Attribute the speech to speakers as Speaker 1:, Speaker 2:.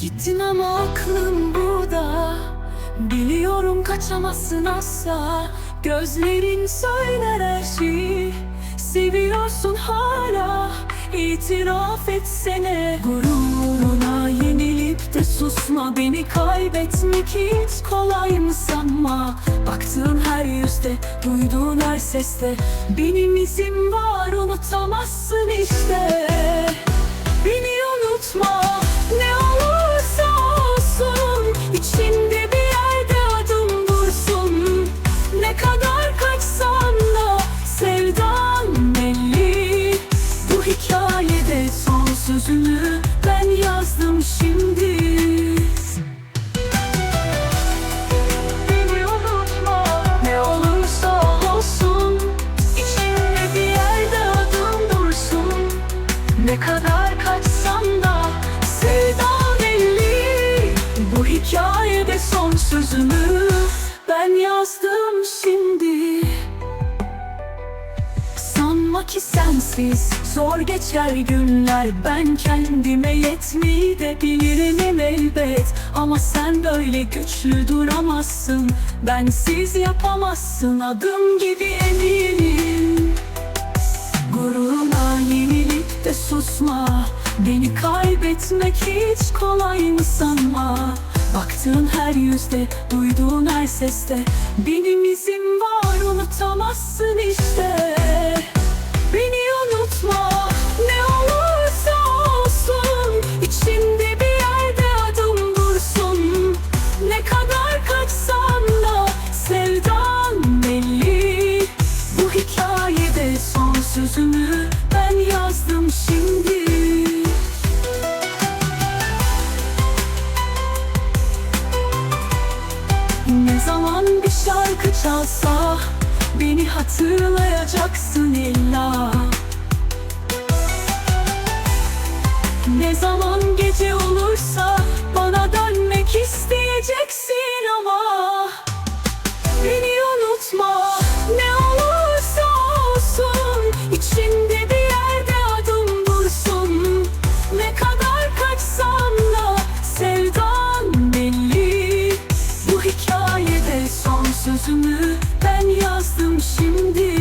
Speaker 1: Gittin ama aklım burada. Biliyorum kaçamazsın asla. Gözlerin söyler her şeyi. Seviyorsun hala. İtiraf etsene. Gururuna yenilip de susma. Beni kaybetmek hiç kolay mı sanma? Baktığın her yüzde Duyduğun her seste. Benim izim var unutamazsın işte ne kadar kaçsam da sevda belli. Bu hikayede son sözümü ben yazdım şimdi. Sanma ki sensiz zor geçer günler. Ben kendime yetmeyi de bilirim elbet. Ama sen böyle güçlü duramazsın. Bensiz yapamazsın. Adım gibi eminim susma. Beni kaybetmek hiç kolay mı sanma? Baktığın her yüzde, duyduğun her seste. Benim izim var unutamazsın işte. Beni unutma. Ne olursa olsun İçinde bir yerde adım dursun. Ne kadar kaçsan da sevdan belli. Bu hikayede son sözümü ben Ne zaman bir şarkı çalsa Beni hatırlayacaksın illa sözümü ben yazdım şimdi